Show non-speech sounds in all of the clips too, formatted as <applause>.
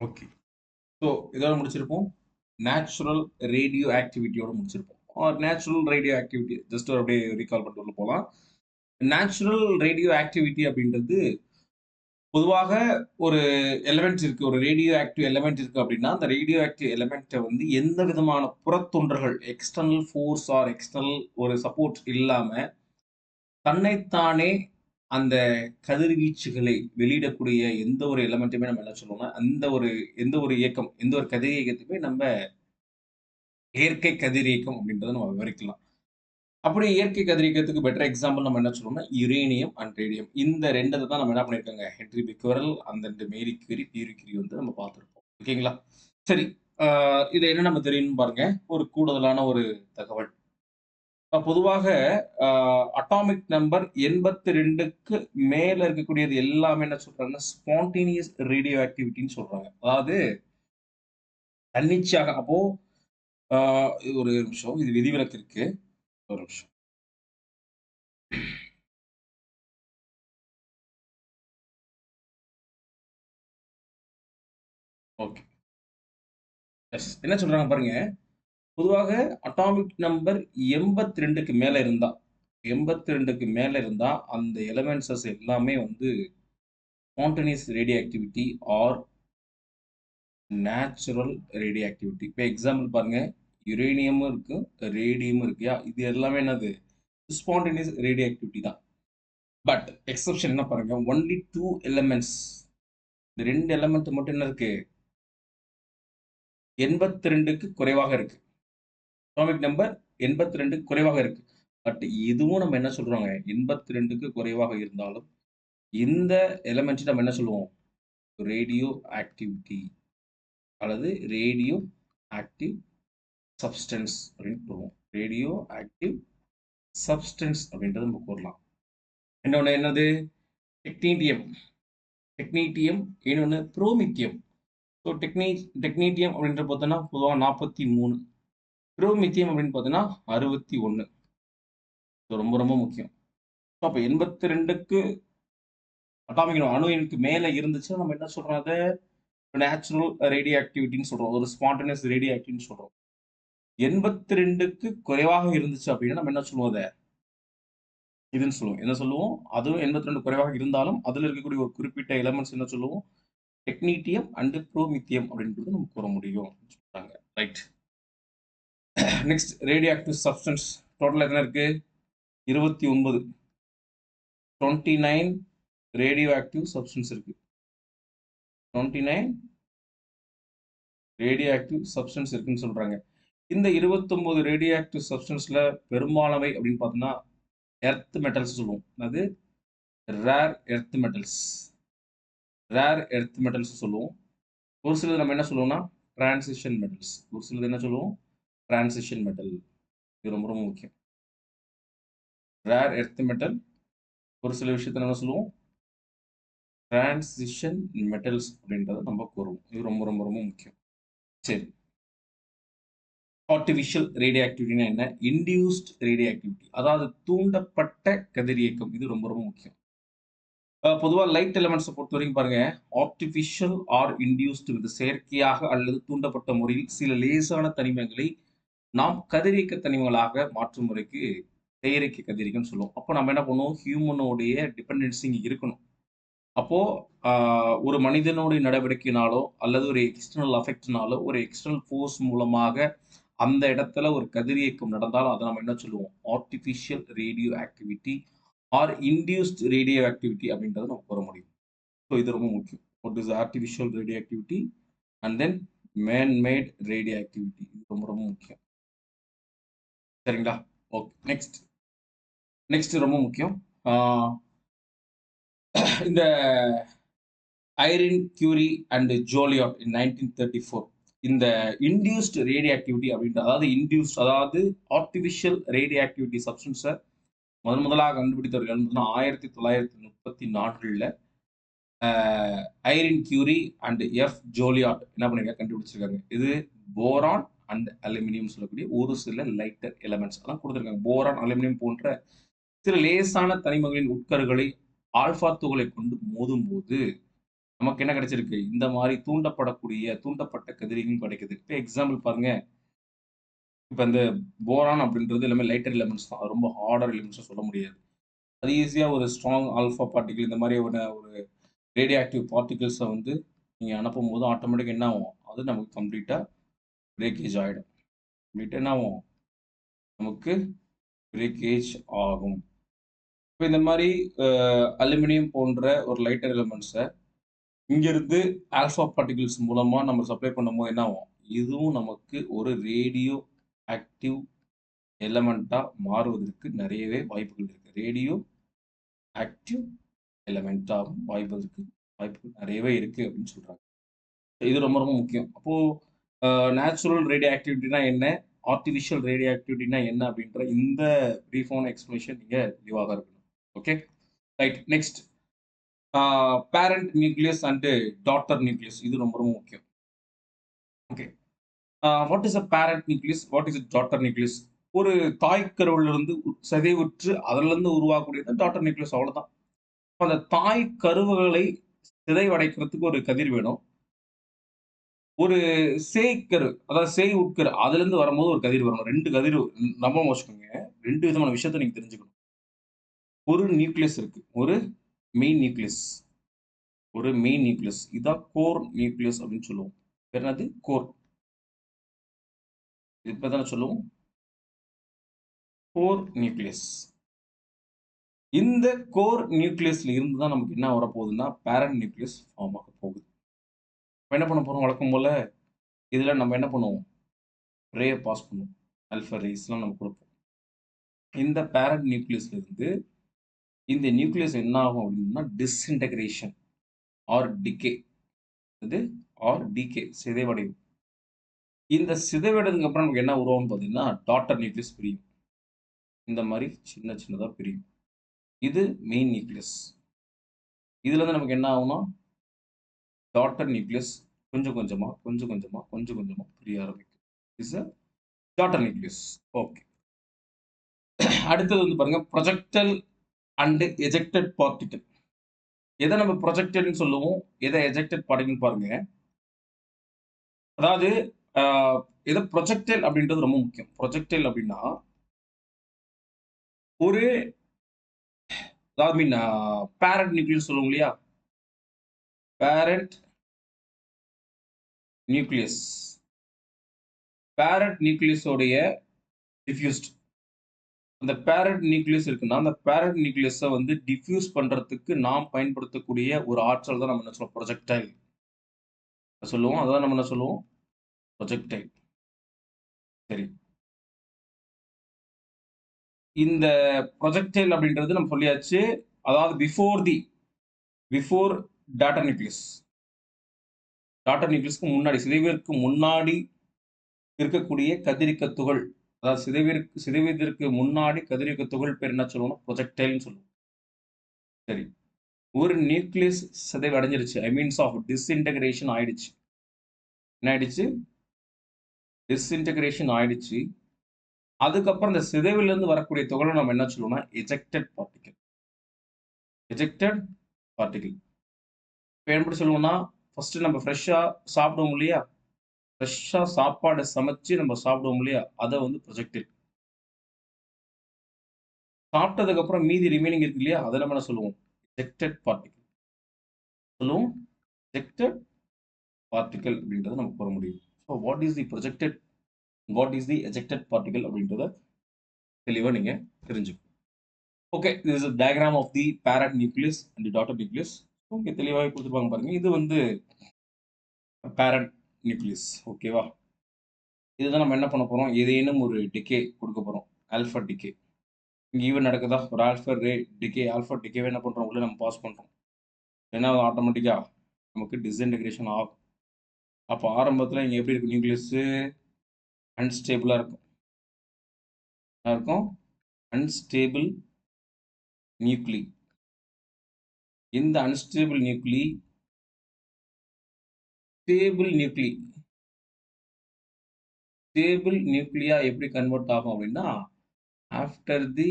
Okay. So இதோட முடிச்சிருப்போம். Natural radio ஆக்டிவிட்டியோட முடிச்சிருப்போம். Or natural radio activity just ஒரு அப்படியே ரீகால் பண்ணிட்டு உள்ள நேச்சுரல் ரேடியோ ஆக்டிவிட்டி அப்படின்றது பொதுவாக ஒரு எலமெண்ட் இருக்குது ஒரு ரேடியோ ஆக்டிவ் எலமெண்ட் இருக்குது அப்படின்னா, அந்த ரேடியோ ஆக்டிவ் எலமெண்ட்டை வந்து எந்த விதமான புறத்தொன்றல்கள் எக்ஸ்டர்னல் ஃபோர்ஸ் ஆர் எக்ஸ்டர்னல் ஒரு சப்போர்ட் இல்லாமல் தன்னைத்தானே அந்த கதிர்வீச்சுகளை வெளியிடக்கூடிய எந்த ஒரு எலமெண்ட்டுமே நம்ம என்ன சொல்லுவோம்னா, அந்த ஒரு எந்த ஒரு இயக்கம், எந்த ஒரு கதிர் இயக்கத்துக்குமே நம்ம இயற்கை கதிர் இயக்கம் அப்படின்றத நம்ம விவரிக்கலாம். அப்படி இயற்கை கதிர் இயக்கத்துக்கு பெட்டர் எக்ஸாம்பிள் நம்ம என்ன சொல்லுவோம்னா, யுரேனியம் அண்ட் ரேடியம். இந்த ரெண்டது தான் நம்ம என்ன பண்ணியிருக்காங்க, ஹென்ரி பிக்வரல் அந்த ரெண்டு மேரி கியூரி, பியூரி கியூரி வந்து நம்ம பார்த்துருப்போம் ஓகேங்களா? சரி. அ இது என்ன நம்ம தெரியும்னு பாருங்க. ஒரு கூடுதலான ஒரு தகவல். பொதுவாக அட்டாமிக் நம்பர் 82க்கு மேல இருக்கக்கூடியது எல்லாமே என்ன சொல்றாங்கன்னா, ஸ்பான்டேனியஸ் ரேடியோ ஆக்டிவிட்டின்னு சொல்றாங்க. அதாவது தன்னிச்சையாக அப்போ ஒரு நிமிஷம். இது விதிவிலக்கு இருக்கு. ஒரு நிமிஷம். ஓகே. எஸ். என்ன சொல்றாங்க பாருங்க. பொதுவாக அட்டாமிக் நம்பர் எண்பத்தி ரெண்டுக்கு மேலே இருந்தால் எண்பத்தி ரெண்டுக்கு மேலே இருந்தால் அந்த எலமெண்ட்ஸஸ் எல்லாமே வந்து spontaneous radioactivity or natural radioactivity. இப்போ எக்ஸாம்பிள் பாருங்கள் யுரேனியமும் இருக்குது ரேடியமும் இருக்குயா. இது எல்லாமே என்னது? ஸ்பான்டேனியஸ் ரேடியோ ஆக்டிவிட்டி தான். பட் எக்ஸப்ஷன் என்ன பாருங்கள் ஒன்லி டூ எலமெண்ட்ஸ் இந்த ரெண்டு எலமெண்ட் மட்டும் என்ன இருக்குது எண்பத்தி ரெண்டுக்கு குறைவாக இருக்குது அட்டாமிக் நம்பர் 82க்கு குறைவாக இருக்கு. பட் இதுவும் நம்ம என்ன சொல்றோங்க, 82க்கு குறைவாக இருந்தாலும், இந்த எலிமெண்ட் நம்ம என்ன சொல்லுவோம்? ரேடியோ ஆக்டிவிட்டி அல்லது ரேடியோ ஆக்டிவ் சப்ஸ்டன்ஸ் அப்படின்னு சொல்லுவோம். ரேடியோ ஆக்டிவ் சப்ஸ்டன்ஸ் அப்படின்றத நம்ம கூறலாம். இன்னொன்று என்னது? டெக்னீட்டியம். டெக்னீட்டியம் இன்னொன்று ப்ரோமித்தியம் ஸோ டெக்னீ டெக்னீட்டியம் அப்படின்ற பார்த்தோம்னா, பொதுவா 43. புரோமித்தியம் அப்படின்னு பார்த்தீங்கன்னா அறுபத்தி ஒன்று ரொம்ப ரொம்ப முக்கியம். அப்போ எண்பத்தி ரெண்டுக்கு அட்டாமிக் அணு எண்ணுக்கு மேலே இருந்துச்சுன்னா, நம்ம என்ன சொல்கிறோம் அதை நேச்சுரல் ரேடியோ ஆக்டிவிட்டின்னு சொல்கிறோம் ஒரு ஸ்பான்டேனியஸ் ரேடியோ ஆக்டிவ்னு சொல்கிறோம் எண்பத்தி ரெண்டுக்கு குறைவாக இருந்துச்சு அப்படின்னா, நம்ம என்ன சொல்லுவோம் அதை இதுன்னு சொல்லுவோம். என்ன சொல்லுவோம்? அதுவும் 82 குறைவாக இருந்தாலும், அதில் இருக்கக்கூடிய ஒரு குறிப்பிட்ட எலமெண்ட்ஸ் என்ன சொல்லுவோம்? டெக்னீட்டியம் அண்டு ப்ரோமித்தியம் அப்படின்றது நம்ம கூற முடியும் சொல்கிறாங்க right. Next radioactive substance டோட்டலா என்ன இருக்கு? 29. 29 ரேடியோ ஆக்டிவ் சப்ஸ்டன்ஸ் இருக்கு. 29 ரேடியோ ஆக்டிவ் சப்ஸ்டன்ஸ் இருக்குன்னு சொல்கிறாங்க இந்த 29 ரேடியோ ஆக்டிவ் சப்ஸ்டன்ஸில் பெரும்பாலானவை அப்படின்னு பார்த்தோம்னா, எர்த் மெட்டல்ஸ் சொல்லுவோம். அது rare earth metals. Rare earth metals சொல்லுவோம். ஒரு சிலது நம்ம என்ன சொல்லுவோம்னா, டிரான்சிஷன் மெட்டல்ஸ். ஒரு சிலது என்ன சொல்லுவோம்? Transition metal. இது ரொம்ப ரொம்ப முக்கியம். Rare earth metal. ஒரு சில விஷயத்த நம்ம சொல்லுவோம்? டிரான்சிஷன் மெட்டல்ஸ் அப்படின்றத நம்ம கூறுவோம். இது ரொம்ப ரொம்ப ரொம்ப முக்கியம். சரி. ஆர்டிஃபிஷியல் ரேடியோ ஆக்டிவிட்டினா என்ன? Induced radioactivity. அதாவது தூண்டப்பட்ட கதிரியக்கம். இது ரொம்ப ரொம்ப முக்கியம். பொதுவாக லைட் லைட் பொறுத்த பொறுத்தவரைக்கும் பாருங்க, ஆர்டிஃபிஷியல் ஆர் இன்டியூஸ்ட் வித் செயற்கையாக அல்லது தூண்டப்பட்ட முறையில் சில லேசான தனிமங்களை நாம் கதிரியக்க தனிமங்களாக மாற்றும் முறைக்கு செயற்கை கதிரியக்கம்னு சொல்லுவோம். அப்போ நம்ம என்ன பண்ணுவோம்? ஹியூமனோடைய டிபெண்டன்சி இங்கே இருக்கணும். அப்போது ஒரு மனிதனுடைய நடவடிக்கைனாலோ அல்லது ஒரு எக்ஸ்டர்னல் அஃபெக்ட்னாலோ, ஒரு எக்ஸ்டர்னல் ஃபோர்ஸ் மூலமாக அந்த இடத்துல ஒரு கதிரியக்கம் நடந்தாலும், அதை நம்ம என்ன சொல்லுவோம்? Artificial radioactivity or induced radioactivity அப்படின்றத நம்ம கூற முடியும். ஸோ இது ரொம்ப முக்கியம். What is artificial radioactivity and then manmade radioactivity. இது ரொம்ப ரொம்ப முக்கியம். சரிங்களா? ஓகே. நெக்ஸ்ட். நெக்ஸ்ட் ரொம்ப முக்கியம். இந்த Irene Curie and Joliot in 1934 இந்த இன்டியூஸ்ட் ரேடியோ ஆக்டிவிட்டி அப்படின்ற அதாவது இன்டியூஸ்ட் அதாவது ஆர்டிஃபிஷியல் ரேடியோ ஆக்டிவிட்டி சப்ஸ்டன்ஸை முதன் முதலாக கண்டுபிடித்தவர்கள் ஆயிரத்தி தொள்ளாயிரத்தி முப்பத்தி நான்கில் Irene Curie and F Joliot என்ன பண்ணிருக்காங்க கண்டுபிடிச்சிருக்காங்க. இது போரான் அண்ட் அலுமினியம் சொல்லக்கூடிய ஒரு சில லைட்டர் எலமெண்ட்ஸ் எல்லாம் கொடுத்துருக்காங்க. போரான், அலுமினியம் போன்ற சில லேசான தனிமங்களின் உட்கருகளை ஆல்பா துகளை கொண்டு மோதும் போது நமக்கு என்ன கிடைச்சிருக்கு? இந்த மாதிரி தூண்டப்படக்கூடிய தூண்டப்பட்ட கதிரியும் கிடைக்குது. இப்போ எக்ஸாம்பிள் பாருங்க. இப்போ இந்த போரான் அப்படின்றது எல்லாமே லைட்டர் எலிமெண்ட்ஸ் தான். ரொம்ப ஹார்டர் எலிமெண்ட்ஸும் சொல்ல முடியாது. அது ஈஸியாக ஒரு ஸ்ட்ராங் ஆல்ஃபா பார்ட்டிகிள் இந்த மாதிரி ஒரு ஒரு ரேடியோ ஆக்டிவ் பார்ட்டிகிள்ஸை வந்து நீங்கள் அனுப்பும் போது ஆட்டோமேட்டிக்காக என்ன ஆகும்? அது நமக்கு கம்ப்ளீட்டாக பிரேக்கேஜ் ஆகிடும் கம்ப்ளீட்டாக என்ன ஆகும் நமக்கு பிரேக்கேஜ் ஆகும். இப்போ இந்த மாதிரி அலுமினியம் போன்ற ஒரு லைட்டர் எலிமெண்ட்ஸை இங்கிருந்து ஆல்ஃபா பார்ட்டிகிள்ஸ் மூலமாக நம்ம சப்ளை பண்ணும்போது என்ன ஆகும்? இதுவும் நமக்கு ஒரு ரேடியோ ஆக்டிவ் எலமெண்ட்டாக மாறுவதற்கு நிறையவே வாய்ப்புகள் இருக்குது ரேடியோ ஆக்டிவ் எலமெண்ட்டாகவும் வாய்ப்பதற்கு வாய்ப்புகள் நிறையவே இருக்குது அப்படின்னு சொல்கிறாங்க இது ரொம்ப ரொம்ப முக்கியம். அப்போது நேச்சுரல் ரேடியோ ஆக்டிவிட்டினா என்ன? ஆர்டிஃபிஷியல் ரேடியோ ஆக்டிவிட்டினா என்ன அப்படின்ற இந்த ப்ரீஃபான எக்ஸ்பிளேஷன் நீங்கள் தெளிவாக இருக்கணும். Okay right next parent nucleus and daughter nucleus இது ரொம்ப ரொம்ப முக்கியம். Okay what is a parent nucleus what is daughter nucleus ஒரு தாய்க்கருவிலிருந்து சிதைவுற்று அதிலிருந்து உருவாகக்கூடியது டாட்டர் நியூக்ளியஸ் அவ்வளோதான் அந்த தாய் கருவுகளை சிதைவடைக்கிறதுக்கு ஒரு கதிர் வேணும். ஒரு சேய்க்கரு அதாவது சேய் உட்கரு அதுலேருந்து வரும்போது ஒரு கதிர் வரணும் ரெண்டு கதிர் நம்ப வச்சுக்கோங்க ரெண்டு விதமான விஷயத்த நீங்கள் தெரிஞ்சுக்கணும். ஒரு நியூக்ளியஸ் இருக்கு. ஒரு மெயின் நியூக்ளியஸ். ஒரு மெயின் நியூக்ளியஸ். இதான் கோர் நியூக்ளியஸ் அப்படின்னு சொல்லுவோம். பேர் என்னது? கோர். இப்பதானே சொல்லுவோம். Core nucleus. இந்த கோர் நியூக்ளியஸ்ல இருந்து தான் நமக்கு என்ன வரப்போகுதுன்னா பேரண்ட் நியூக்ளியஸ் ஃபார்ம் ஆக போகுது. என்ன பண்ண போகிறோம் வழக்கம் போல் இதில் நம்ம என்ன பண்ணுவோம்? ரேயை பாஸ் பண்ணுவோம். அல்ஃபா ரேஸ்லாம் நம்ம கொடுப்போம். இந்த பேரண்ட் நியூக்ளியஸ்லேருந்து இந்த நியூக்ளியஸ் என்ன ஆகும் அப்படின்னா டிஸ்இன்டகிரேஷன் ஆர் டிகே இது ஆர் டிகே சிதைவடையும். இந்த சிதைவடைறதுக்கு அப்புறம் நமக்கு என்ன உருவாகும் பார்த்தீங்கன்னா டாட்டர் நியூக்ளியஸ் பிரியும். இந்த மாதிரி சின்ன சின்னதாக பிரியும். இது மெயின் நியூக்ளியஸ் இதுலேருந்து நமக்கு என்ன ஆகும்னா டாட்டர் நியூக்ளியஸ் கொஞ்சம் கொஞ்சமா கொஞ்சம் கொஞ்சமா கொஞ்சம் கொஞ்சமா பிரிய ஆரம்பிக்கும். Is a daughter nucleus okay அடுத்தது வந்து பாருங்க ப்ரொஜெக்டல் அண்டு எஜெக்டட் பார்ட்டிக்கல் எதை நம்ம ப்ரொஜெக்டட்னு சொல்லுவோம் எதை எஜெக்டட் பார்ட்டிகல் பாருங்க. அதாவது எதை ப்ரொஜெக்டல் அப்படின்றது ரொம்ப முக்கியம். ப்ரொஜெக்டல் அப்படின்னா ஒரு ஐ மீன் பேரட் நியூக்ளியஸ் சொல்லுவோம் இல்லையா? பேரண்ட் நியூக்ளியஸ் பேரட் நியூக்ளியஸோடைய டிஃப்யூஸ்ட் அந்த பேரட் நியூக்ளியஸ் இருக்குன்னா அந்த பேரட் நியூக்ளியஸை வந்து டிஃப்யூஸ் பண்றதுக்கு நாம் பயன்படுத்தக்கூடிய ஒரு ஆற்றல் தான் நம்ம என்ன சொல்லுவோம்? ப்ரொஜெக்டைல் சொல்லுவோம். அதான் நம்ம என்ன சொல்லுவோம்? ப்ரொஜெக்டைல் சரி. இந்த ப்ரொஜெக்டைல் அப்படின்றது நம்ம சொல்லியாச்சு. அதாவது before the before daughter nucleus. Daughter நியூக்ளியஸ்க்கு முன்னாடி சிதைவிற்கு முன்னாடி இருக்கக்கூடிய கதிரிக்க துகள் அதாவது சிதைவிற்கு சிதைவதற்கு முன்னாடி கதிரிக்க துகள் பேர் என்ன சொல்லுவோம் ப்ரொஜெக்டைல்னு சொல்லுவோம். சரி. ஒரு நியூக்ளியஸ் சிதைவு அடைஞ்சிருச்சு. ஐ மீன்ஸ் ஆஃப் டிஸ்இன்டகிரேஷன் ஆயிடுச்சு. என்ன ஆயிடுச்சு? டிஸ்இன்டகிரேஷன் ஆயிடுச்சு. அதுக்கப்புறம் இந்த சிதைவிலிருந்து வரக்கூடிய துகளை நம்ம என்ன சொல்லுவோம்னா எஜெக்டட் பார்ட்டிகல் எஜெக்டட் பார்ட்டிகல் இப்போ எப்படி சொல்லுவோம்னா ஃபஸ்ட்டு நம்ம ஃப்ரெஷ்ஷாக சாப்பிடுவோம் இல்லையா? ஃப்ரெஷ்ஷாக சாப்பாடை சமைச்சு நம்ம சாப்பிடுவோம் இல்லையா? அதை வந்து ப்ரொஜெக்டில் சாப்பிட்டதுக்கப்புறம் மீதி ரிமைனிங் இருக்கு இல்லையா? அதை நம்ம என்ன சொல்லுவோம்? எஜெக்டட் பார்ட்டிக்கல் சொல்லுவோம். எஜெக்டட் பார்ட்டிக்கல் அப்படின்றத நம்ம கூற முடியும். So what is the projected what is the ejected particle அப்படின்றத தெளிவாக நீங்கள் தெரிஞ்சுக்கணும். Okay this is diagram of the the nucleus and and daughter daughter okay தெளிவாகவே கொடுத்துருப்பாங்க பாருங்கள் இது வந்து பேரண்ட் நியூக்ளியஸ் ஓகேவா இதுதான் நம்ம என்ன பண்ண போகிறோம் ஏதேனும் ஒரு டிகே கொடுக்க போகிறோம் ஆல்ஃபா டிகே இங்கே ஈவன் நடக்குதா? ஒரு ஆல்ஃபா ரே டிகே ஆல்ஃபா டிகேவை என்ன பண்ணுறோம் உள்ளே நம்ம பாஸ் பண்ணுறோம் என்ன ஆட்டோமேட்டிக்காக நமக்கு டிஸ்இன்டகிரேஷன் ஆகும். அப்போ ஆரம்பத்தில் இங்கே எப்படி இருக்கும்? நியூக்ளியஸு அன்ஸ்டேபிளாக இருக்கும். இருக்கும்? அன்ஸ்டேபிள் நியூக்ளி இந்த unstable nuclei stable nuclei stable நியூக்ளியா எப்படி கன்வெர்ட் ஆகும் அப்படின்னா after the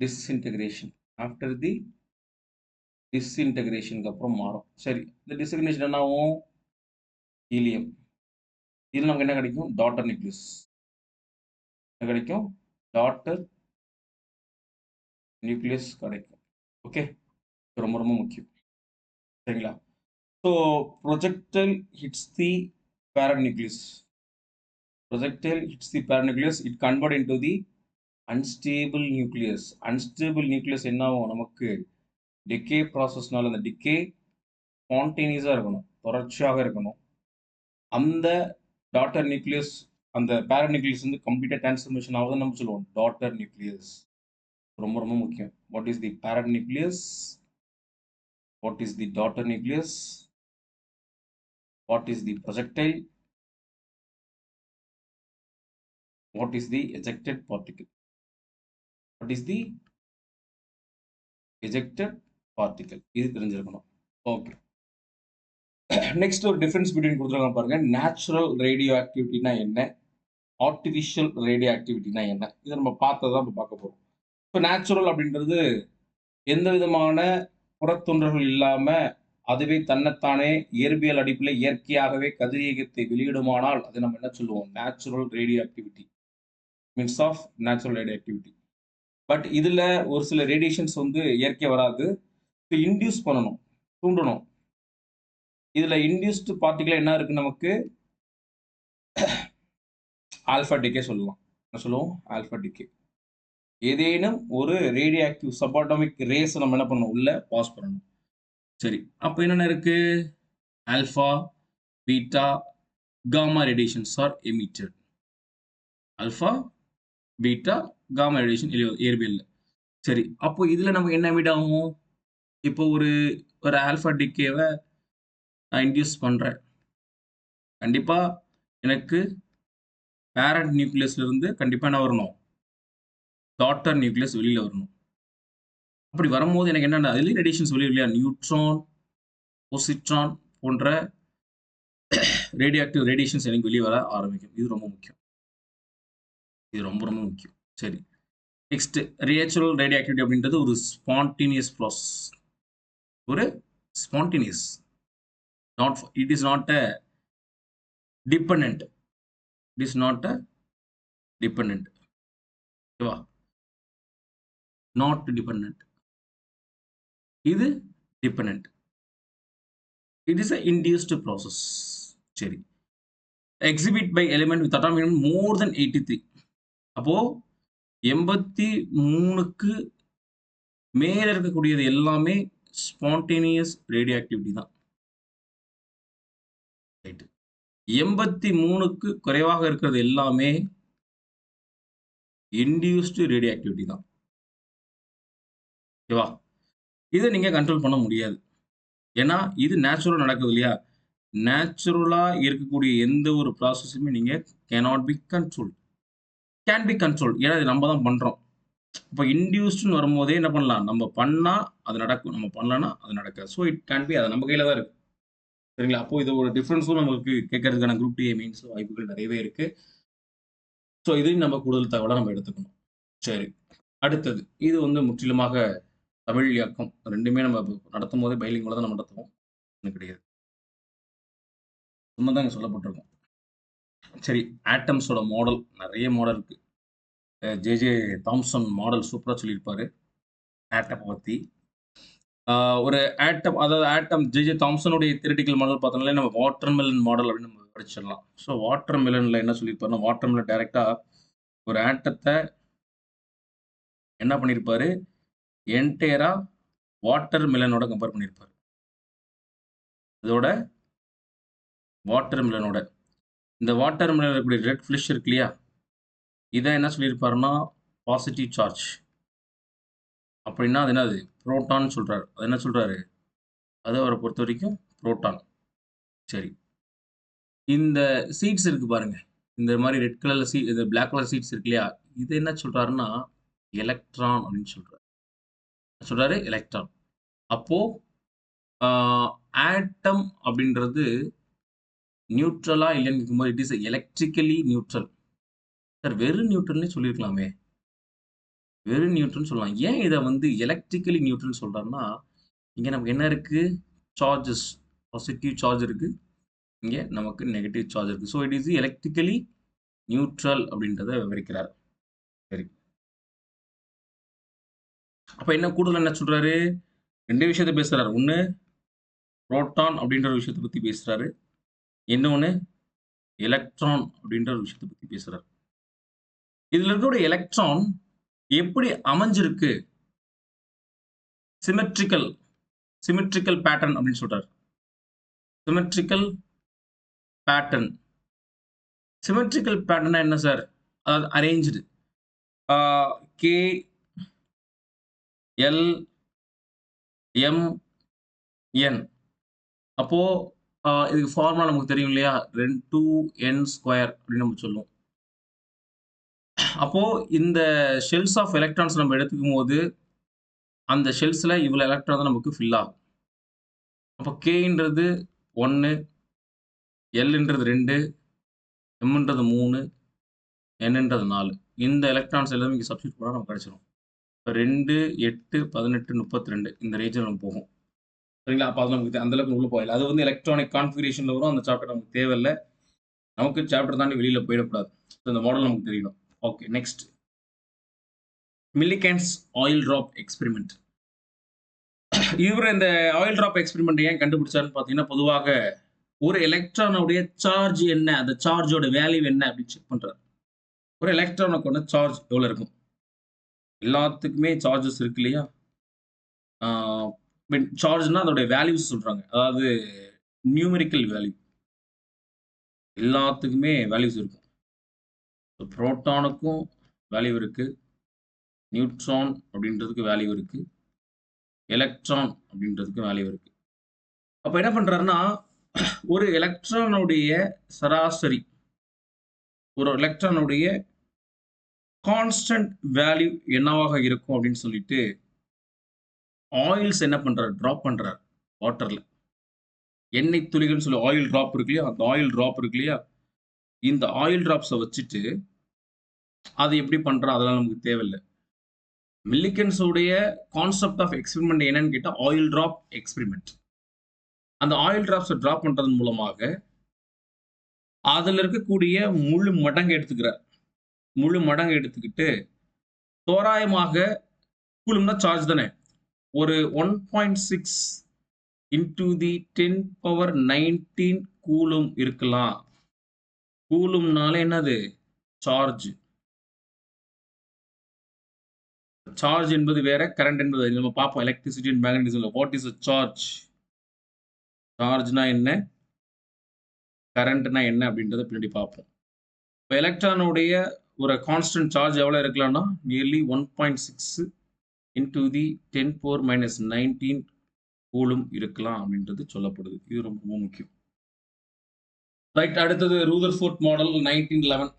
disintegration after the டிஸ்இன்டகிரேஷனுக்கு அப்புறம் மாறும். சரி. இந்த டிஸ்இன்டகிரேஷன் என்ன ஆகும்? ஹீலியம். இதில் நமக்கு என்ன கிடைக்கும்? Daughter nucleus. என்ன கிடைக்கும்? டாட்டர் நியூக்ளியஸ் கிடைக்கும். ஓகே. ரொம்ப ரொம்ப முக்கியம். சரிங்களா? So projectile hits the parent nucleus nucleus. Projectile hits the parent it convert into the unstable nucleus. Unstable nucleus என்ன ஆகும் நமக்கு? டிகே ப்ராசஸ்னால அந்த டிகே ஸ்பான்டேனியஸாக இருக்கணும். தொடர்ச்சியாக இருக்கணும். அந்த டாட்டர் நியூக்ளியஸ் அந்த பேரநியூக்ளியஸ் வந்து கம்ப்ளீட்டாக டிரான்ஸ்ஃபர்மேஷன் ஆகுதுன்னு நம்ம சொல்லுவோம். Daughter nucleus. ரொம்ப ரொம்ப முக்கியம். What is the parent nucleus? What is the daughter nucleus what is the projectile what is the ejected particle what is the ejected particle இது தெரிஞ்சிருக்கணும். ஓகே. நெக்ஸ்ட் <coughs> ஒரு டிஃபரன்ஸ் பிட்வீன் கொடுத்துருக்காங்க பாருங்க. நேச்சுரல் ரேடியோ ஆக்டிவிட்டினா என்ன? ஆர்டிஃபிஷியல் ரேடியோ ஆக்டிவிட்டினா என்ன? இதை நம்ம பார்த்ததான் இப்போ பார்க்க போகிறோம் இப்போ நேச்சுரல் அப்படின்றது எந்த விதமான புறத்தொன்றல்கள் இல்லாமல் அதுவே தன்னைத்தானே இயற்பியல் அடிப்பில் இயற்கையாகவே கதிரியக்கத்தை வெளியிடுமானால் அதை நம்ம என்ன சொல்லுவோம்? Natural radioactivity. Means of natural radioactivity. But இதில் ஒரு சில ரேடியேஷன்ஸ் வந்து இயற்கை வராது. இப்போ இன்டியூஸ் பண்ணணும். தூண்டணும். இதில் இன்டியூஸ்டு பார்ட்டிகிள் என்ன இருக்குது நமக்கு? ஆல்ஃபா டிகே சொல்லலாம். என்ன சொல்லுவோம்? Alpha decay. ஏதேனும் ஒரு ரேடியோ ஆக்டிவ் சப்பாட்டோமிக் ரேஸ் நம்ம என்ன பண்ணணும்? உள்ள பாஸ் பண்ணணும். சரி. அப்போ என்னென்ன இருக்கு? Alpha beta, gamma radiations are emitted. Alpha beta, gamma radiation இயற்பியலில் சரி. அப்போ இதில் நமக்கு என்ன எமிட் ஆகும்? இப்போ ஒரு ஒரு ஆல்ஃபா டிக்கேவை நான் இன்டியூஸ் பண்ணுறேன் கண்டிப்பாக எனக்கு பேரண்ட் நியூக்ளியஸ்லேருந்து கண்டிப்பாக என்ன வரணும்? டாட்டர் நியூக்ளியஸ் வெளியில் வரணும். அப்படி வரும்போது எனக்கு என்னென்ன அதுலேயும் ரேடியேஷன்ஸ் வெளிய இல்லையா? நியூட்ரான், ஒசிட்ரான் போன்ற ரேடியோ ஆக்டிவ் ரேடியேஷன்ஸ் எனக்கு வெளியே வர ஆரம்பிக்கும். இது ரொம்ப முக்கியம். இது ரொம்ப ரொம்ப முக்கியம். சரி. நெக்ஸ்ட் நேச்சுரல் ரேடியோ ஆக்டிவிட்டி அப்படின்றது ஒரு ஸ்பான்டேனியஸ் ப்ராசஸ். ஒரு spontaneous. Not it is not a depend it is not a depend ஓகேவா? Not dependent. இது dependent. It is a induced process. சரி. Exhibit by element with atomic number more then 83. அப்போ 83க்கு மேல இருக்கக்கூடியது எல்லாமே ஸ்பான்டேனியஸ் ரேடியோ ஆக்டிவிட்டி தான். Right. 83க்கு குறைவாக இருக்கிறது எல்லாமே இன்டியூஸ்டு ரேடியோ ஆக்டிவிட்டி தான். ஓகேவா? இதை நீங்கள் கண்ட்ரோல் பண்ண முடியாது. ஏன்னா இது நேச்சுரலாக நடக்குது இல்லையா? நேச்சுரலாக இருக்கக்கூடிய எந்த ஒரு ப்ராசஸுமே நீங்கள் cannot be control can be control ஏன்னா இது நம்ம தான் பண்ணுறோம் இப்போ இன்டியூஸ்டுன்னு வரும்போதே என்ன பண்ணலாம்? நம்ம பண்ணால் அது நடக்கும். நம்ம பண்ணலன்னா அது நடக்காது. ஸோ இட் கேன் பி அது நம்ம கையில் தான் இருக்குது சரிங்களா? அப்போது இது ஒரு டிஃப்ரென்ஸும் நம்மளுக்கு கேட்கறதுக்கான குரூப் டி மீன்ஸ் வாய்ப்புகள் நிறையவே இருக்குது ஸோ இதையும் நம்ம கூடுதல் தகவலா நம்ம எடுத்துக்கணும். சரி. அடுத்தது. இது வந்து முற்றிலுமாக தமிழ் இயக்கம். ரெண்டுமே நம்ம நடத்தும் போதே பைலிங்குவலா தான் நம்ம நடத்துவோம். ஒன்று கிடையாது. ஒன்று தான் சொல்லப்பட்டிருக்கோம் சரி. ஆட்டம்ஸோட மாடல் நிறைய மாடல் இருக்குது ஜே.ஜே. தாம்சன் மாடல் சூப்பராக சொல்லியிருப்பார் ஆட்டம் பற்றி ஒரு ஆட்டம் அதாவது ஆட்டம் ஜே.ஜே. தாம்சனுடைய தியரிட்டிக்கல் மாடல் பார்த்தோம்னாலே நம்ம வாட்டர்மெலன் மாடல் அப்படின்னு நம்ம படிச்சிடலாம். ஸோ வாட்டர் மெலனில் என்ன சொல்லியிருப்பாருன்னா, வாட்டர் மெலன் டைரெக்டாக ஒரு ஆட்டத்தை என்ன பண்ணியிருப்பாரு? என்டையரா வாட்டர்மெலனோட கம்பேர் பண்ணியிருப்பாரு. இதோட வாட்டர்மெலனோட. இந்த வாட்டர் மிலன் இருக்கக்கூடிய ரெட் ஃபிளிஷ் இருக்கு இல்லையா? இதை என்ன சொல்லியிருப்பாருன்னா, பாசிட்டிவ் சார்ஜ். அப்படின்னா அது என்னது? புரோட்டான் சொல்கிறார் அது என்ன சொல்கிறாரு அது பொறுத்த வரைக்கும் புரோட்டான். சரி. இந்த சீட்ஸ் இருக்குது பாருங்கள் இந்த மாதிரி ரெட் கலரில் சீட் இது பிளாக் கலர் சீட்ஸ் இருக்கு இல்லையா? இது என்ன சொல்கிறாருன்னா எலக்ட்ரான் அப்படின்னு சொல்கிறார் என்ன சொல்றாரு? எலக்ட்ரான். அப்போ ஆட்டம் அப்படின்றது நியூட்ரலா இல்லைன்னு கேட்கும்போது, it is electrically neutral. Sir வெறும் நியூட்ரல்னே சொல்லியிருக்கலாமே. வெறும் நியூட்ரன் சொல்லலாம். ஏன் இதை வந்து எலக்ட்ரிக்கலி நியூட்ரல்ன்னு சொல்றாருன்னா, இங்கே நமக்கு என்ன இருக்கு? சார்ஜஸ். பாசிட்டிவ் சார்ஜ் இருக்கு. இங்கே நமக்கு நெகட்டிவ் சார்ஜ் இருக்கு. So it is electrically neutral அப்படின்றத விவரிக்கிறார். அப்ப என்ன கூடுதலா என்ன சொல்றாரு? 2 விஷயத்த பேசுறாரு. ஒண்ணு புரோட்டான் அப்படின்ற ஒரு விஷயத்தை பத்தி பேசுறாரு. இன்னொன்னு எலக்ட்ரான் அப்படின்ற ஒரு விஷயத்தை பத்தி பேசுறாரு. இதுல இருக்கக்கூடிய எலக்ட்ரான் எப்படி அமைஞ்சிருக்கு? சிமெட்ரிக்கல் சிமெட்ரிக்கல் பேட்டர்ன் அப்படின்னு சொல்றாரு. Symmetrical pattern. சிமெட்ரிக்கல் பேட்டர்னா என்ன சார்? அதாவது arrange K L M N. அப்போ இதுக்கு ஃபார்முலா நமக்கு தெரியும் இல்லையா? ரெண்டு என் ஸ்கொயர் அப்படின்னு நம்ம சொல்லுவோம். அப்போ இந்த ஷெல்ஸ் ஆஃப் எலக்ட்ரான்ஸ் நம்ம எடுத்துக்கும்போது, அந்த ஷெல்ஸில் இவ்வளோ எலக்ட்ரான் தான் நமக்கு ஃபில் ஆகும். அப்போ கேன்றது ஒன்று எல்ன்றது ரெண்டு எம்ன்றது மூணு என்னன்றது நாலு இந்த எலக்ட்ரான்ஸ் எல்லாமே இங்கே சப்ஸ்டியூட் பண்ணால் நமக்கு கிடச்சிரும் 2, 8, 18, 32 இந்த ரேஞ்சில் நம்ம போகும். சரிங்களா? அப்போ அது நமக்கு அந்த அளவுக்கு உள்ள அது வந்து எலக்ட்ரானிக் கான்ஃபிகரேஷனில் வரும். அந்த சாப்டர் நமக்கு தேவையில்லை நமக்கு சாப்டர் தாண்டி வெளியில் போயிடக்கூடாது. ஸோ இந்த மாடல் நமக்கு தெரியணும். Okay next. Millikan's oil drop experiment இவர் இந்த ஆயில் ட்ராப் எக்ஸ்பெரிமெண்ட் ஏன் கண்டுபிடிச்சாருன்னு பார்த்தீங்கன்னா, பொதுவாக ஒரு எலக்ட்ரானுடைய சார்ஜ் என்ன? அந்த சார்ஜோட வேல்யூ என்ன அப்படின்னு செக் பண்ணுறாரு ஒரு எலக்ட்ரானுக்கான சார்ஜ் எவ்வளோ இருக்கும்? எல்லாத்துக்குமே சார்ஜஸ் இருக்கு இல்லையா? மீன் சார்ஜ்னா அதோடைய வேல்யூஸ் சொல்கிறாங்க அதாவது நியூமெரிக்கல் வேல்யூ. எல்லாத்துக்குமே வேல்யூஸ் இருக்கும். ப்ரோட்டானுக்கும் வேல்யூ இருக்குது நியூட்ரான் அப்படின்றதுக்கு வேல்யூ இருக்குது எலக்ட்ரான் அப்படின்றதுக்கு வேல்யூ இருக்குது அப்போ என்ன பண்ணுறாருன்னா ஒரு எலக்ட்ரானுடைய சராசரி ஒரு எலக்ட்ரானுடைய கான்ஸ்டன்ட் வேல்யூ என்னவாக இருக்கும் அப்படின்னு சொல்லிட்டு, ஆயில்ஸ் என்ன பண்ணுறாரு ட்ராப் பண்ணுறார் வாட்டரில் எண்ணெய் துளிகள்னு சொல்லி ஆயில் ட்ராப் இருக்கு இல்லையா? அந்த ஆயில் ட்ராப் இருக்கு இல்லையா? இந்த ஆயில் ட்ராப்ஸை வச்சுட்டு, அது எப்படி பண்ணுறா அதெல்லாம் நமக்கு தேவையில்ல. மில்லிகன்ஸுடைய கான்செப்ட் ஆஃப் எக்ஸ்பெரிமெண்ட் என்னன்னு கேட்டால் ஆயில் ட்ராப் எக்ஸ்பெரிமெண்ட் அந்த ஆயில் ட்ராப்ஸை ட்ராப் பண்ணுறதன் மூலமாக, அதில் இருக்கக்கூடிய முழு மடங்கு எடுத்துக்கிறார். முழு மடங்கு எடுத்துக்கிட்டு, தோராயமாக கூலும்னா சார்ஜ் தானே. ஒரு 1.6 இன்டூ தி 10 பவர் 19 கூலும் இருக்கலாம். கூலும்னாலே என்னது? சார்ஜ். சார்ஜ் என்பது வேற, கரண்ட் என்பது நம்ம பார்ப்போம் electricity and மேக்னடிசம்ல. What is a charge? சார்ஜ்னா என்ன? கரண்ட்னா என்ன அப்படின்றத பின்னாடி பார்ப்போம். இப்போ எலக்ட்ரானுடைய ஒரு கான்ஸ்டன்ட் சார்ஜ் எவ்வளோ இருக்கலாம்னா, nearly one point six into the ten four minus 19 coulomb இருக்கலாம் அப்படின்றது சொல்லப்படுது. இது ரொம்ப ரொம்ப முக்கியம். ரைட் அடுத்தது ரூதர் ஃபோர்ட் மாடல் 1911.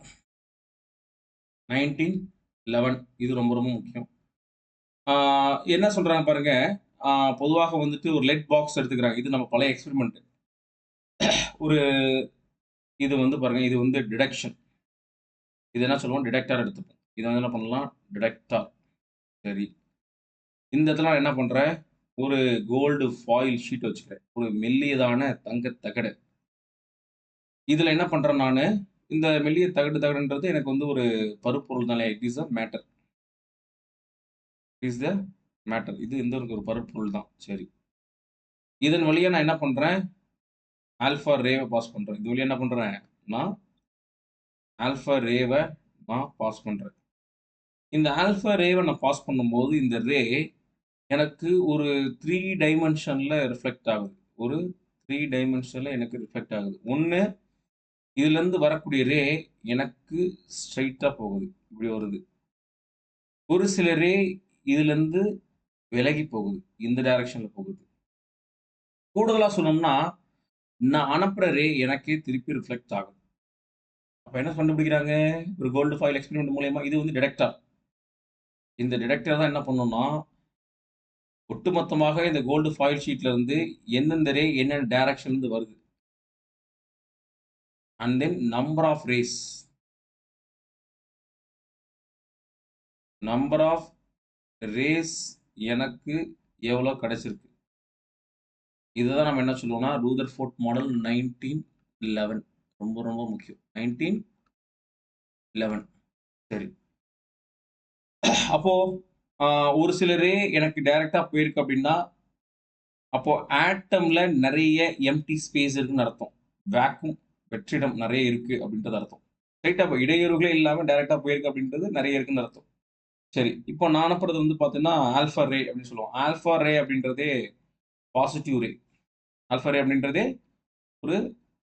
1911 இது ரொம்ப ரொம்ப முக்கியம். என்ன சொல்கிறாங்க பாருங்க, பொதுவாக வந்துட்டு ஒரு லெட் பாக்ஸ் எடுத்துக்கிறாங்க. இது நம்ம பழைய எக்ஸ்பெரிமெண்ட்டு ஒரு இது வந்து பாருங்க, இது வந்து டிடக்ஷன் இது என்ன சொல்லுவோம்? டிடெக்டார் எடுத்துப்போம். இதை வந்து என்ன பண்ணலாம்? டிடெக்டார். சரி. இந்த இடத்துல நான் என்ன பண்ணுறேன் ஒரு கோல்டு ஃபாயில் ஷீட் வச்சுக்கிறேன். ஒரு மெல்லியதான தங்க தகடு. இதில் என்ன பண்ணுறேன் நான் இந்த மெல்லிய தகடு தகடுன்றது எனக்கு வந்து ஒரு பருப்பொருள் தானே. It is a matter. It is the matter. இது இந்த ஒரு பருப்பொருள் தான். சரி. இதன் வழியாக நான் என்ன பண்ணுறேன் ஆல்ஃபா ரேவை பாஸ் பண்ணுறேன் இது வழியாக என்ன பண்ணுறேன் நான் ஆல்ஃபா ரேவை நான் பாஸ் பண்ணுறேன் இந்த ஆல்ஃபா ரேவை நான் பாஸ் பண்ணும்போது, இந்த ரே எனக்கு ஒரு த்ரீ டைமென்ஷனில் ரிஃப்ளெக்ட் ஆகுது. ஒரு த்ரீ டைமென்ஷனில் எனக்கு ரிஃப்ளெக்ட் ஆகுது. ஒன்று இதுலேருந்து வரக்கூடிய ரே எனக்கு ஸ்ட்ரைட்டாக போகுது. இப்படி வருது. ஒரு சில ரே இதுலேருந்து விலகி போகுது. இந்த டைரக்ஷனில் போகுது. கூடுதலாக சொல்லணும்னா, நான் அனுப்புற ரே எனக்கே திருப்பி ரிஃப்ளெக்ட் ஆகும் அப்போ என்ன கண்டுபிடிக்கிறாங்க? ஒரு கோல்டு ஃபாயில் எக்ஸ்பெரிமென்ட் மூலயமா இது வந்து டிடெக்டர் இந்த டிடெக்டர் தான் என்ன பண்ணணும்னா ஒட்டுமொத்தமாக இந்த கோல்டு ஃபாயில் ஷீட்ல இருந்து எந்தெந்த ரே என்னென்ன டைரக்ஷன் இருந்து வருது. And then number of rays. Number of rays எனக்கு எவ்வளோ கிடைச்சிருக்கு. இதுதான் நம்ம என்ன சொல்லுவோம்னா ரூதர்ஃபோர்ட் மாடல் நைன்டீன் லெவன் ரொம்ப ரொம்ப முக்கியம். நைன்டீன் லெவன் சரி. அப்போ ஒரு சிலரே எனக்கு டைரக்டா போயிருக்கு அப்படின்னா அப்போ ஆட்டம்ல நிறைய எம்டி ஸ்பேஸ் இருக்குன்னு அர்த்தம். வேக்கும் வெற்றிடம் நிறைய இருக்கு அப்படின்றது அர்த்தம். ரைட் அப்போ இடையூறுகளே இல்லாம டைரக்டா போயிருக்கு அப்படின்றது நிறைய இருக்குன்னு அர்த்தம். சரி. இப்போ நான் அனுப்புறது வந்து பார்த்தீங்கன்னா ஆல்ஃபா ரே அப்படின்னு சொல்லுவோம். ஆல்ஃபா ரே அப்படின்றதே பாசிட்டிவ் ரே ஆல்ஃபா ரே அப்படின்றதே ஒரு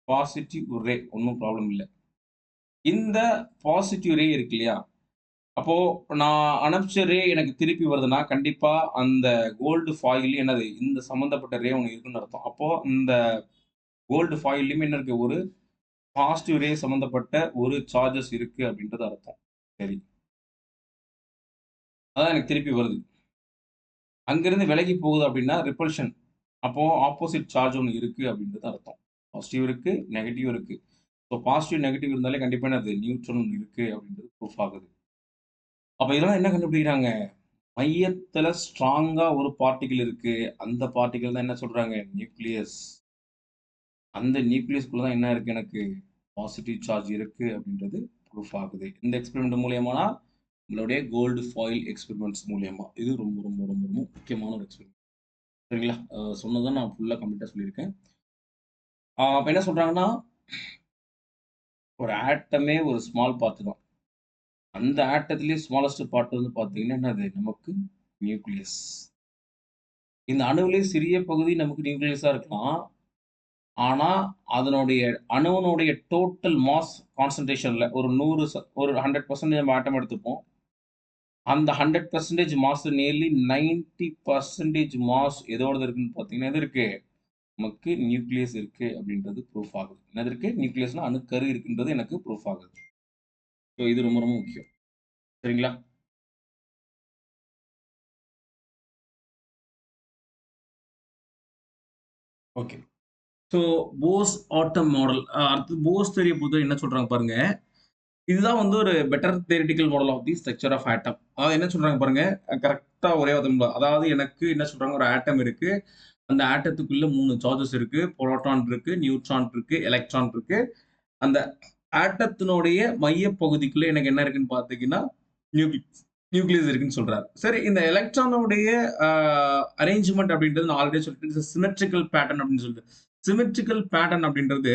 பாசிட்டிவ் ரே ஒன்றும் ப்ராப்ளம் இல்லை. இந்த பாசிட்டிவ் ரே இருக்கு இல்லையா? அப்போது நான் அனுப்பிச்ச ரே எனக்கு திருப்பி வருதுன்னா கண்டிப்பாக அந்த கோல்டு ஃபாயில் என்னது இந்த சம்மந்தப்பட்ட ரே ஒன்று இருக்குன்னு அர்த்தம். அப்போது இந்த கோல்டு ஃபாயில்லையுமே என்ன இருக்குது ஒரு பாசிட்டிவ் ரே சம்மந்தப்பட்ட ஒரு சார்ஜஸ் இருக்குது அப்படின்றது அர்த்தம். சரி. அதான் எனக்கு திருப்பி வருது. அங்கேருந்து விலகி போகுது அப்படின்னா ரிப்பல்ஷன் அப்போது ஆப்போசிட் சார்ஜ் ஒன்று இருக்குது அப்படின்றது அர்த்தம். பாசிட்டிவ் இருக்குது நெகட்டிவ் இருக்குது ஸோ பாசிட்டிவ் நெகட்டிவ் இருந்தாலே கண்டிப்பாக அது நியூட்ரல் இருக்குது அப்படின்றது ப்ரூஃப் ஆகுது. அப்போ இதெல்லாம் என்ன கண்டுபிடிக்கிறாங்க? மையத்தில் ஸ்ட்ராங்காக ஒரு பார்ட்டிகிள் இருக்குது அந்த பார்ட்டிகிள் தான் என்ன சொல்கிறாங்க நியூக்ளியஸ் அந்த நியூக்ளியஸ்குள்ளே தான் என்ன இருக்குது எனக்கு? பாசிட்டிவ் சார்ஜ் இருக்குது அப்படின்றது ப்ரூஃப் ஆகுது. இந்த எக்ஸ்பெரிமெண்ட் மூலியமானா நம்மளுடைய கோல்டு ஃபாயில் எக்ஸ்பெரிமெண்ட்ஸ் மூலயமா. இது ரொம்ப ரொம்ப ரொம்ப ரொம்ப முக்கியமான ஒரு எக்ஸ்பெரிமெண்ட் சரிங்களா? அஹ் சொன்னதை நான் ஃபுல்லாக கம்ப்ளீட்டாக சொல்லியிருக்கேன். அப்ப என்ன சொல்றாங்கன்னா ஒரு ஆட்டமே ஒரு ஸ்மால் பார்ட் தான். அந்த ஆட்டத்திலே ஸ்மாலஸ்ட் பார்ட் வந்து பார்த்தீங்கன்னா என்னது? நமக்கு நியூக்ளியஸ் இந்த அணுவிலே சிறிய பகுதி நமக்கு நியூக்ளியஸா இருக்கலாம். ஆனா அதனுடைய அணுவனுடைய டோட்டல் மாஸ் கான்சன்ட்ரேஷன்ல ஒரு நூறு ஒரு ஹண்ட்ரட் பர்சன்டேஜ் நம்ம ஆட்டம் எடுத்துப்போம். அந்த hundred percentage mass nearly ninety percentage mass எதோட இருக்குன்னு பார்த்தீங்கன்னா எது இருக்கு? நமக்கு நியூக்ளியஸ் இருக்கு அப்படின்றது ப்ரூஃப் ஆகுது. என்னது இருக்கு? நியூக்ளியஸ்னா அணுக்கரு இருக்குன்றது எனக்கு ப்ரூஃப் ஆகுது. ஸோ இது ரொம்ப ரொம்ப முக்கியம். சரிங்களா? Okay so Bohr's atom model அடுத்து போஸ் தெரிய பொறுத்தவரை என்ன சொல்றாங்க பாருங்க? இதுதான் வந்து ஒரு better theoretical model of the structure of atom அதாவது என்ன சொல்றாங்க பாருங்க? கரெக்டாக ஒரே விதம் அதாவது எனக்கு என்ன சொல்றாங்க? ஒரு ஆட்டம் இருக்கு. அந்த ஆட்டத்துக்குள்ள மூணு சார்ஜஸ் இருக்கு புரோட்டான் இருக்கு நியூட்ரான் இருக்கு எலக்ட்ரான் இருக்கு. அந்த ஆட்டத்தினுடைய மைய பகுதிக்குள்ள எனக்கு என்ன இருக்குன்னு பார்த்தீங்கன்னா நியூக்ளியஸ் நியூக்ளியஸ் இருக்குன்னு சொல்றாரு. சரி இந்த எலக்ட்ரானுடைய அரேஞ்ச்மெண்ட் அப்படின்றது நான் ஆல்ரெடி சொல்லிட்டு சிமெட்ரிக்கல் பேட்டர்ன் அப்படின்னு சொல்லிட்டு. சிமெட்ரிக்கல் பேட்டர்ன் அப்படின்றது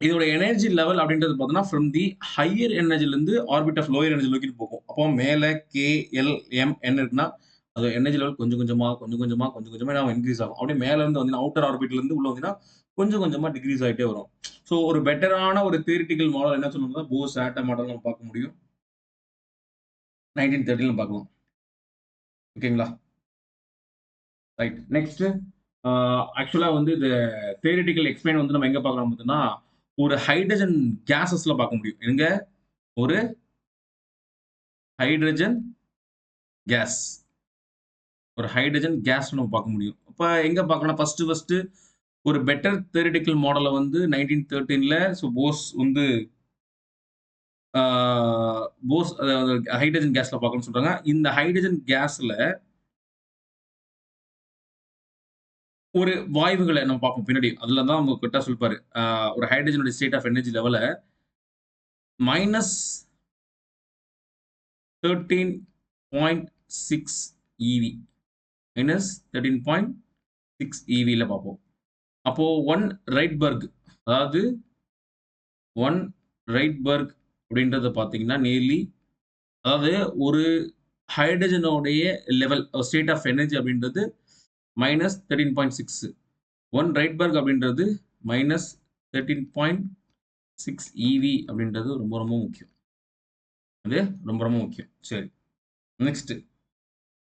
இதோட எனர்ஜி லெவல் அப்படின்றது பார்த்தோம்னா ஃப்ரம் தி ஹையர் எனர்ஜிலேருந்து ஆர்பிட் ஆஃப் லோயர் எனர்ஜி நோக்கி போகும். அப்போ மேலே கே எல் எம் என்ன இருக்குன்னா அது எனர்ஜி லெவல் கொஞ்சம் கொஞ்சமாக கொஞ்சம் கொஞ்சமாக கொஞ்சம் கொஞ்சமாக நம்ம இன்க்ரீஸ் ஆகும். அப்படியே மேலேருந்து வந்து அவுட்டர் ஆர்பிட்லேருந்து உள்ள வந்தீங்கன்னா கொஞ்சம் கொஞ்சமாக டிக்ரீஸ் ஆகிட்டே வரும். ஸோ ஒரு பெட்டரான ஒரு தியரிட்டிக்கல் மாடல் என்ன சொல்லணும்னா போஸ் ஆட்ட மாடல் நம்ம பார்க்க முடியும். நைன்டீன் தேர்ட்டில பார்க்கலாம். ஓகேங்களா ரைட் நெக்ஸ்ட் ஆக்சுவலாக வந்து இந்த தேரிட்டிக்கல் எக்ஸ்பிளைன் வந்து நம்ம எங்கே பார்க்கலாம் பார்த்தீங்கன்னா ஒரு ஹைட்ரஜன் கேஸஸில் பார்க்க முடியும். எங்க? ஒரு ஹைட்ரஜன் கேஸ் ஒரு ஹைட்ரஜன் கேஸ் நம்ம பார்க்க முடியும். இப்போ எங்கே பார்க்கலாம் ஃபர்ஸ்ட் ஃபர்ஸ்ட் ஒரு பெட்டர் தேரிட்டிக்கல் மாடலை வந்து நைன்டீன் தேர்ட்டீன்ல ஸோ போஸ் வந்து போஸ் ஹைட்ரஜன் கேஸ்ல பார்க்கணும்னு சொல்றாங்க. இந்த ஹைட்ரஜன் கேஸ்ல ஒரு வாயுகளை நம்ம பார்ப்போம் பின்னாடி. அதுல தான் அவங்க கிட்ட சொல்லிப்பாரு. ஒரு ஹைட்ரஜனுடைய ஸ்டேட் ஆஃப் எனர்ஜி லெவலை minus thirteen point six eV minus thirteen point six இவியில் பார்ப்போம். அப்போது ஒன் ரைட்பர்க் அதாவது ஒன் ரைட்பர்க் அப்படின்றத பார்த்தீங்கன்னா நியர்லி அதாவது ஒரு ஹைட்ரஜனோடைய லெவல் ஸ்டேட் ஆஃப் எனர்ஜி அப்படின்றது minus thirteen point six one Rydberg அப்படின்றது minus thirteen point six eV அப்படின்றது ரொம்ப ரொம்ப முக்கியம். அது ரொம்ப ரொம்ப முக்கியம். சரி. Next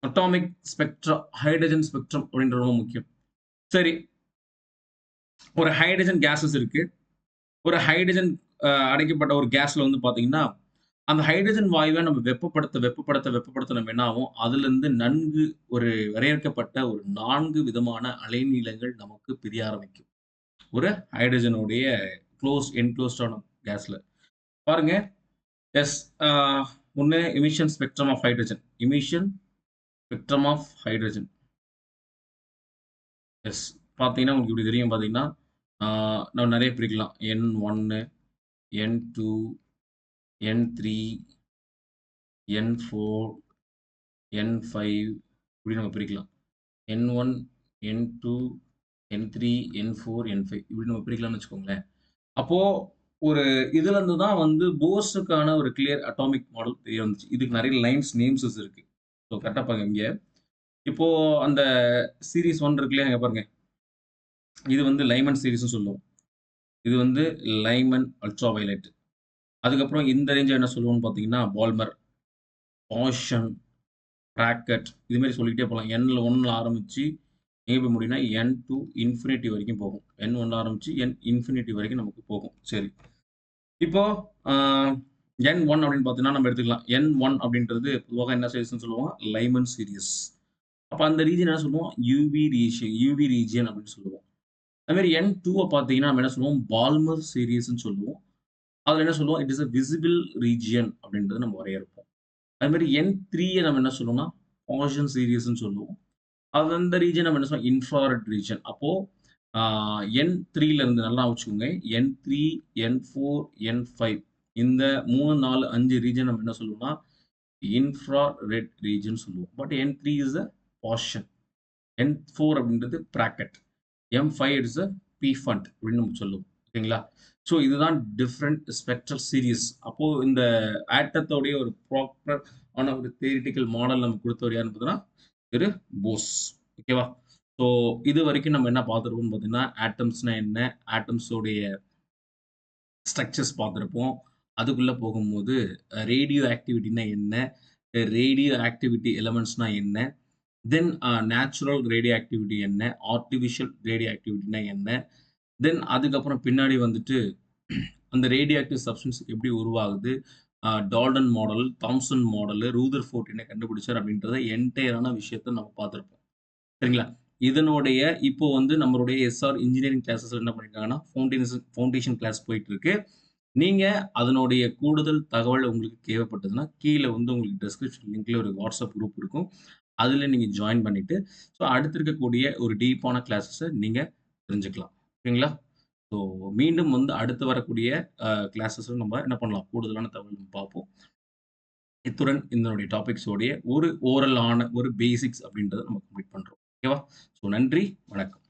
atomic spectra hydrogen spectrum அப்படின்றது ரொம்ப முக்கியம். சரி ஒரு ஹைட்ரஜன் கேஸஸ் இருக்கு. ஒரு ஹைட்ரஜன் அடைக்கப்பட்ட ஒரு கேஸ்ல வந்து பாத்தீங்கன்னா அந்த ஹைட்ரஜன் வாயுவை நம்ம வெப்பப்படுத்த வெப்பப்படுத்த வெப்பப்படுத்த நம்ம என்ன ஆகும்? அதுல இருந்து நன்கு ஒரு வரையறுக்கப்பட்ட ஒரு நான்கு விதமான அலைநீளங்கள் நமக்கு பிரிய ஆரம்பிக்கும். ஒரு ஹைட்ரஜனுடைய க்ளோஸ் என்க்ளோஸ்டான கேஸ்ல பாருங்க. எஸ் ஒன்று emission spectrum of hydrogen emission spectrum of hydrogen yes. பார்த்தீங்கன்னா, உங்களுக்கு இப்படி தெரியும் பார்த்தீங்கன்னா, நம்ம நிறைய பிரிக்கலாம். N1, N2, N3, N4, N5 இப்படி நம்ம பிரிக்கலாம். N1, N2, N3, N4, N5 இப்படி நம்ம பிரிக்கலாம்னு வச்சுக்கோங்களேன். அப்போது ஒரு இதுலேருந்து தான் வந்து போர்ஸுக்கான ஒரு கிளியர் அட்டாமிக் மாடல் தெரிய வந்துச்சு. இதுக்கு நிறைய லைன்ஸ், நேம்ஸஸ் இருக்குது ஸோ கரெக்டாக பாருங்க இங்கே இப்போ அந்த சீரிஸ் 1 இருக்கு இல்லையா? இங்க பாருங்க. இது வந்து லைமன் சீரீஸ்னு சொல்லுவோம். இது வந்து லைமன் அல்ட்ரா வயலட். அதுக்கப்புறம் இந்த ரேஞ்சில் என்ன சொல்லுவோம்னு பார்த்தீங்கன்னா, பால்மர், பாஷன், பிராக்கெட் இதுமாரி சொல்லிக்கிட்டே போகலாம் எண்ணில் ஒன்றில் ஆரம்பித்து எங்கே போய் முடியும்னா, N2 இன்ஃபினிட்டி வரைக்கும் போகும். என் ஒன்று ஆரம்பித்து என் இன்ஃபினிட்டி வரைக்கும் நமக்கு போகும். சரி. இப்போது என் ஒன் அப்படின்னு பார்த்தீங்கன்னா, நம்ம எடுத்துக்கலாம். என் ஒன் அப்படின்றது பொதுவாக என்ன சீரிஸ்ன்னு சொல்லுவோம்? Lyman series. அப்போ அந்த ரீஜன் என்ன சொல்லுவோம்? யூவி ரீஜியன் யூவி ரீஜியன் அப்படின்னு சொல்லுவோம். அதுமாரி என் டூவை பார்த்தீங்கன்னா, நம்ம என்ன சொல்லுவோம்? பால்மர் சீரிஸ்ன்னு சொல்லுவோம். அதில் என்ன சொல்லுவோம்? It is a visible region அப்படின்றது நம்ம வரையறுப்போம். அதுமாரி என் த்ரீயை நம்ம என்ன சொல்லுவோம்னா, பாஷன் சீரியஸ்ன்னு சொல்லுவோம். அது அந்த ரீஜன் நம்ம என்ன சொல்லுவோம்? Infrared region. அப்போ ஆ N3ல இருந்து நல்லா வச்சுக்கோங்க. N3, N4, N5 இந்த மூணு நாலு அஞ்சு ரீஜன் நம்ம என்ன சொல்லுவோம்னா, இன்ஃப்ராரெட் ரீஜன் சொல்லுவோம். But N three is a Paschen. N four அப்படின்றது bracket M five it's a Pfund அப்படின்னு நம்ம சொல்லுவோம். ஓகேங்களா? ஸோ இதுதான் டிஃப்ரெண்ட் ஸ்பெக்ட்ரல் சீரியஸ் அப்போ இந்த ஆட்டத்தோடைய ஒரு ப்ராப்பர் ஆன ஒரு தியரிட்டிக்கல் மாடல் நம்ம கொடுத்தவர் யாருன்னு பார்த்தீங்கன்னா, திரு போஸ். ஓகேவா? ஸோ இது வரைக்கும் நம்ம என்ன பார்த்துருப்போம்னு பார்த்தீங்கன்னா, ஆட்டம்ஸ்னா என்ன? ஆட்டம்ஸோடைய ஸ்ட்ரக்சர்ஸ் பார்த்துருப்போம் அதுக்குள்ளே போகும்போது ரேடியோ ஆக்டிவிட்டினா என்ன? ரேடியோ ஆக்டிவிட்டி எலமென்ட்ஸ்னா என்ன? தென் நேச்சுரல் ரேடியோ ஆக்டிவிட்டி என்ன? ஆர்டிஃபிஷியல் ரேடியோ ஆக்டிவிட்டினா என்ன? தென் அதுக்கப்புறம் பின்னாடி வந்துட்டு அந்த ரேடியோ ஆக்டிவ் சப்ஸ்டன்ஸ் எப்படி உருவாகுது? டால்டன் மாடல், தாம்சன் மாடலு, ரூதர் என்ன கண்டுபிடிச்சார் அப்படின்றத என்டையரான விஷயத்த நம்ம பார்த்துருப்போம் சரிங்களா? இதனுடைய இப்போ வந்து நம்மளுடைய எஸ்ஆர் இன்ஜினியரிங் கிளாஸஸ் என்ன பண்ணியிருக்காங்கன்னா, ஃபவுண்டேஷன் ஃபவுண்டேஷன் கிளாஸ் போயிட்டு இருக்கு. நீங்க அதனுடைய கூடுதல் தகவல் உங்களுக்கு தேவைப்பட்டதுன்னா, கீழ வந்து உங்களுக்கு டிஸ்கிரிப்ஷன் லிங்க்ல ஒரு வாட்ஸ்அப் குரூப் இருக்கும். அதுல நீங்க ஜாயின் பண்ணிட்டு, ஸோ அடுத்து இருக்கக்கூடிய ஒரு டீப்பான கிளாஸஸ நீங்க தெரிஞ்சுக்கலாம். ஓகேங்களா? ஸோ மீண்டும் வந்து அடுத்து வரக்கூடிய அ கிளாஸஸ்ல நம்ம என்ன பண்ணலாம்? கூடுதலான தகவல் நம்ம பார்ப்போம். இத்துடன் இதனுடைய டாபிக்ஸோடைய ஒரு ஓரல் ஆன ஒரு பேசிக்ஸ் அப்படின்றத நம்ம கம்ப்ளீட் பண்றோம். ஓகேவா? ஸோ நன்றி, வணக்கம்.